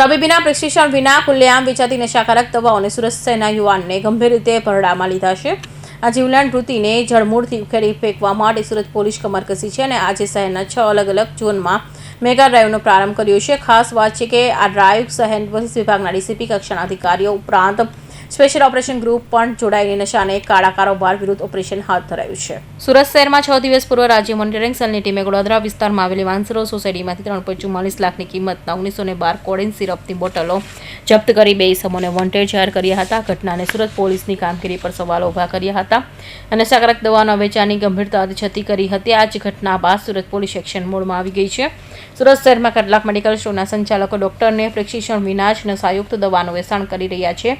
તબીબીના પ્રશિક્ષણ વિના ખુલ્લેઆમ વેચાતી નશાકારક દવાઓને સુરત શહેરના યુવાનને ગંભીર રીતે ભરડામાં લીધા છે. આ જીવલેણ વૃત્તિને જળમૂળથી ઉખેડી ફેંકવા માટે સુરત પોલીસ કમર કસી છે અને આજે શહેરના છ અલગ અલગ ઝોનમાં મેગા ડ્રાઈવનો પ્રારંભ કર્યો છે. ખાસ વાત છે કે આ ડ્રાઈવ શહેર પોલીસ વિભાગના ડીસીપી કક્ષાના અધિકારીઓ ઉપરાંત સ્પેશિયલ ઓપરેશન ગ્રુપ પણ જોડાઈને નશાને કાળા કારોબાર વિરુદ્ધ ઓપરેશન હાથ ધરાયું છે. સુરત શહેરમાં છ દિવસ પૂર્વ રાજ્ય મોનિટરિંગ સેલની ટીમે ગોળાદરા વિસ્તારમાં આવેલી વાંસરો સોસાયટીમાંથી ત્રણ પોઈન્ટ ચુમ્માલીસ લાખની કિંમતના ઓગણીસો ને બાર કોડિન સિરપની બોટલો જપ્ત કરી બે ઇસમોને વોન્ટેડ જાહેર કર્યા હતા. ઘટનાને સુરત પોલીસની કામગીરી પર સવાલો ઊભા કર્યા હતા અને નશાકારક દવાના વેચાણની ગંભીરતાથી છતી કરી હતી. આ જ ઘટના બાદ સુરત પોલીસ એક્શન મોડમાં આવી ગઈ છે. સુરત શહેરમાં કેટલાક મેડિકલ સ્ટોરના સંચાલકો, ડોક્ટરને પ્રિસ્ક્રિપ્શન વિના જ નશાયુક્ત દવાનું વેચાણ કરી રહ્યા છે.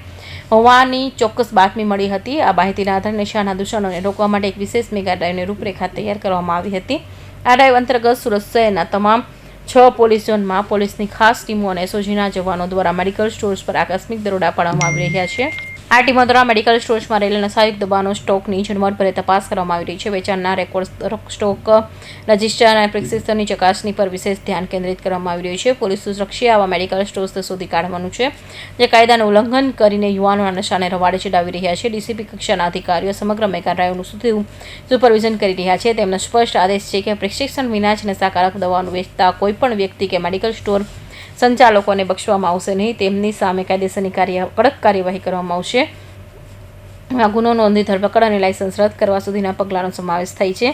હોવાની ચોક્કસ બાતમી મળી હતી. આ માહિતીના આધારે નશાના દૂષણોને રોકવા માટે એક વિશેષ મેગા ડ્રાઈવની રૂપરેખા તૈયાર કરવામાં આવી હતી. આ ડ્રાઈવ અંતર્ગત સુરત શહેરના તમામ છ પોલીસ ઝોનમાં પોલીસની ખાસ ટીમો અને એસઓજીના જવાનો દ્વારા મેડિકલ સ્ટોર્સ પર આકસ્મિક દરોડા પાડવામાં આવી રહ્યા છે. આ ટીમો દ્વારા મેડિકલ સ્ટોર્સમાં રહેલા નશાયુક્ત દવાનો સ્ટોકની ઝીણવટભરે તપાસ કરવામાં આવી રહી છે. વેચાણના રેકોર્ડ સ્ટોક રજિસ્ટર અને પ્રિસ્ક્રિપ્શનની ચકાસણી પર વિશેષ ધ્યાન કેન્દ્રિત કરવામાં આવી રહ્યું છે. પોલીસ સુરક્ષા આવા મેડિકલ સ્ટોર્સ શોધી કાઢવાનું છે, જે કાયદાનું ઉલ્લંઘન કરીને યુવાનોના નશાને રવાડે ચડાવી રહ્યા છે. ડીસીપી કક્ષાના અધિકારીઓ સમગ્ર મેઘાલયનું ડ્રાઈવનું સુધી સુપરવિઝન કરી રહ્યા છે. તેમનો સ્પષ્ટ આદેશ છે કે પ્રિસ્ક્રિપ્શન વિના જ નશાકારક દવાનું વેચતા કોઈપણ વ્યક્તિ કે મેડિકલ સ્ટોર સંચાલકોને બક્ષવામાં આવશે નહીં. તેમની સામે કાયદેસરની કડક કાર્યવાહી કરવામાં આવશે. આ ગુનો નોંધી ધરપકડ અને લાયસન્સ રદ કરવા સુધીના પગલાંનો સમાવેશ થાય છે.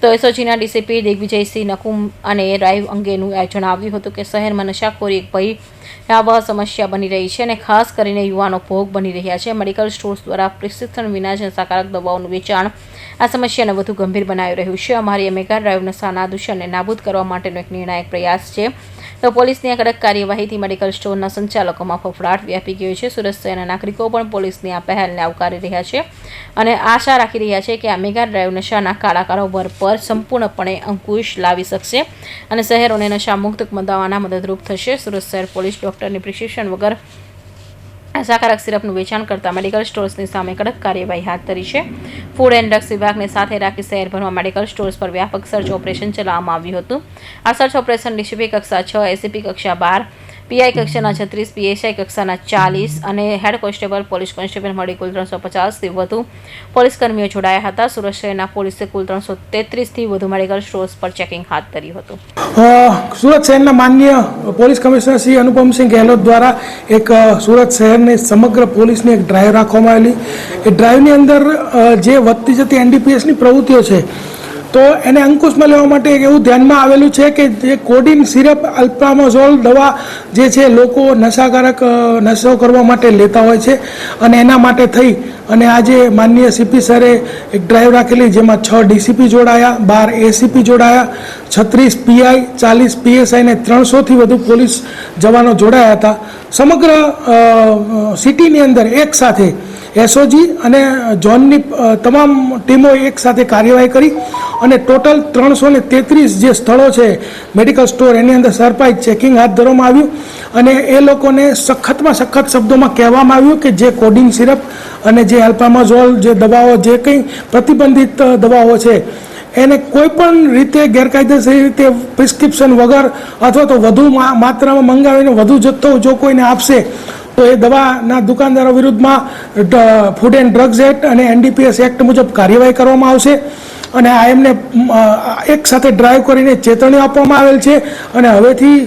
તો એસઓજીના ડીસીપી દિગ્વિજયસિંહ નકુમ અને રાઈવ અંગેનું જણાવ્યું હતું કે શહેરમાં નશાખોરી એક ભયાવહ સમસ્યા બની રહી છે અને ખાસ કરીને યુવાનો ભોગ બની રહ્યા છે. મેડિકલ સ્ટોર્સ દ્વારા પ્રિસ્ક્રિપ્શન વિના જ નશાકારક દવાઓનું વેચાણ આ સમસ્યાને વધુ ગંભીર બનાવી રહ્યું છે. અમારી મેગા ડ્રાઈવ નશાના દૂષણને નાબૂદ કરવા માટેનો એક નિર્ણાયક પ્રયાસ છે. તો પોલીસની આ કડક કાર્યવાહીથી મેડિકલ સ્ટોરના સંચાલકોમાં ફફડાટ વ્યાપી ગયો છે. સુરત શહેરના નાગરિકો પણ પોલીસની આ પહેલને આવકારી રહ્યા છે અને આશા રાખી રહ્યા છે કે આ મેગા ડ્રાઈવ નશાના કાળા કારોબાર પર સંપૂર્ણપણે અંકુશ લાવી શકશે અને શહેરોને નશા મુક્ત બનાવવાના મદદરૂપ થશે. સુરત શહેર પોલીસ ડોક્ટરની પ્રિસ્ક્રિપ્શન વગર નશાકારક સિરપનું વેચાણ કરતા મેડિકલ સ્ટોર્સની સામે કડક કાર્યવાહી હાથ ધરી છે. ફૂડ એન્ડ ડ્રગ્સ વિભાગને સાથે રાખી શહેરભરમાં મેડિકલ સ્ટોર્સ પર વ્યાપક સર્ચ ઓપરેશન ચલાવવામાં આવ્યું હતું. આ સર્ચ ઓપરેશન ડીસીપી કક્ષા છ એસીપી કક્ષા બાર પીઆઈ કક્ષાના છત્રીસ, પીએસઆઈ કક્ષાના ચાલીસ અને હેડ કોન્સ્ટેબલ, પોલીસ કોન્સ્ટેબલ મળી કુલ ત્રણસો પચાસથી વધુ પોલીસ કર્મીઓ જોડાયા હતા. સુરત શહેરના પોલીસે કુલ ત્રણસો તેત્રીસથી વધુ મેડિકલ સ્ટોર્સ પર ચેકિંગ હાથ ધર્યું હતું. સુરત શહેરના માન્ય પોલીસ કમિશનર શ્રી અનુપમસિંહ ગેહલોત દ્વારા એક સુરત શહેરની સમગ્ર પોલીસની એક ડ્રાઈવ રાખવામાં આવેલી. એ ડ્રાઈવની અંદર જે વધતી જતી એનડીપીએસની પ્રવૃત્તિઓ છે તો એને અંકુશમાં લેવા માટે એવું ધ્યાનમાં આવેલું છે કે જે કોડિન સિરપ અલ્પ્રામોઝોલ દવા જે છે લોકો નશાકારક નશો કરવા માટે લેતા હોય છે અને એના માટે થઈ અને આજે માનનીય સીપી સરે એક ડ્રાઈવ રાખેલી જેમાં છ ડીસીપી જોડાયા, બાર એસીપી જોડાયા, છત્રીસ પીઆઈ, ચાલીસ પીએસઆઈ ને ત્રણસોથી વધુ પોલીસ જવાનો જોડાયા હતા. સમગ્ર સિટીની અંદર એક સાથે એસઓજી અને ઝોનની તમામ ટીમો એક સાથે કાર્યવાહી કરી અને ટોટલ ત્રણસો ને તેત્રીસ જે સ્થળો છે, મેડિકલ સ્ટોર એની અંદર સરપ્રાઇઝ ચેકિંગ હાથ ધરવામાં આવ્યું અને એ લોકોને સખતમાં સખત શબ્દોમાં કહેવામાં આવ્યું કે જે કોડિંગ સિરપ અને જે એલ્પામાઝોલ જે દવાઓ જે કંઈ પ્રતિબંધિત દવાઓ છે, એને કોઈપણ રીતે ગેરકાયદેસર રીતે પ્રિસ્ક્રિપ્શન વગર અથવા તો વધુ માત્રામાં મંગાવીને વધુ જથ્થો જો કોઈને આપશે તો એ દવાના દુકાનદારો વિરુદ્ધમાં ફૂડ એન્ડ ડ્રગ્સ એક્ટ અને એનડીપીએસ એક્ટ મુજબ કાર્યવાહી કરવામાં આવશે. અને આ એમને એક સાથે ડ્રાઈવ કરીને ચેતવણી આપવામાં આવેલ છે. અને હવેથી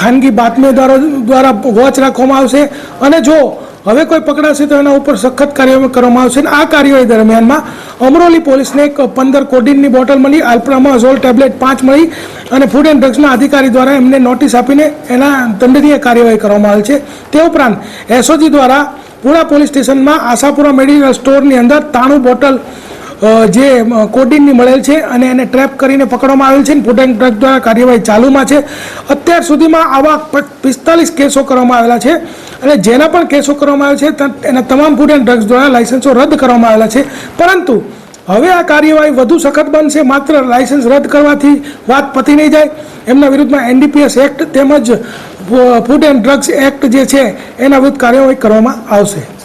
ખાનગી બાતમીદારો દ્વારા વોચ રાખવામાં આવશે. અને જો હવે કોઈ પકડાશે તો એના ઉપર સખત કાર્યવાહી કરવામાં આવશે અને આ કાર્યવાહી દરમિયાનમાં અમરોલી પોલીસને એક પંદર કોડિનની બોટલ મળી આલ્પ્રામાઝોલ ટેબ્લેટ પાંચ મળી અને ફૂડ એન્ડ ડ્રગ્સના અધિકારી દ્વારા એમને નોટિસ આપીને એના દંડનીય કાર્યવાહી કરવામાં આવેલ છે. તે ઉપરાંત એસઓજી દ્વારા પુણા પોલીસ સ્ટેશનમાં આશાપુરા મેડિકલ સ્ટોરની અંદર તાણું બોટલ જે કોડિનની મળેલ છે અને એને ટ્રેપ કરીને પકડવામાં આવેલ છે ફૂડ એન્ડ ડ્રગ દ્વારા કાર્યવાહી ચાલુમાં છે. અત્યાર સુધીમાં આવા પિસ્તાલીસ કેસો કરવામાં આવેલા છે. અને જેના પણ કેસો કરવામાં આવ્યા છે એના તમામ ફૂડ એન્ડ ડ્રગ્સ દ્વારા લાયસન્સો રદ કરવામાં આવેલા છે. પરંતુ હવે આ કાર્યવાહી વધુ સખત બનશે, માત્ર લાયસન્સ રદ કરવાથી વાત પતી નહીં જાય. એમના વિરુદ્ધમાં એનડીપીએસ એક્ટ તેમજ ફૂડ એન્ડ ડ્રગ્સ એક્ટ જે છે, એના વિરુદ્ધ કાર્યવાહી કરવામાં આવશે.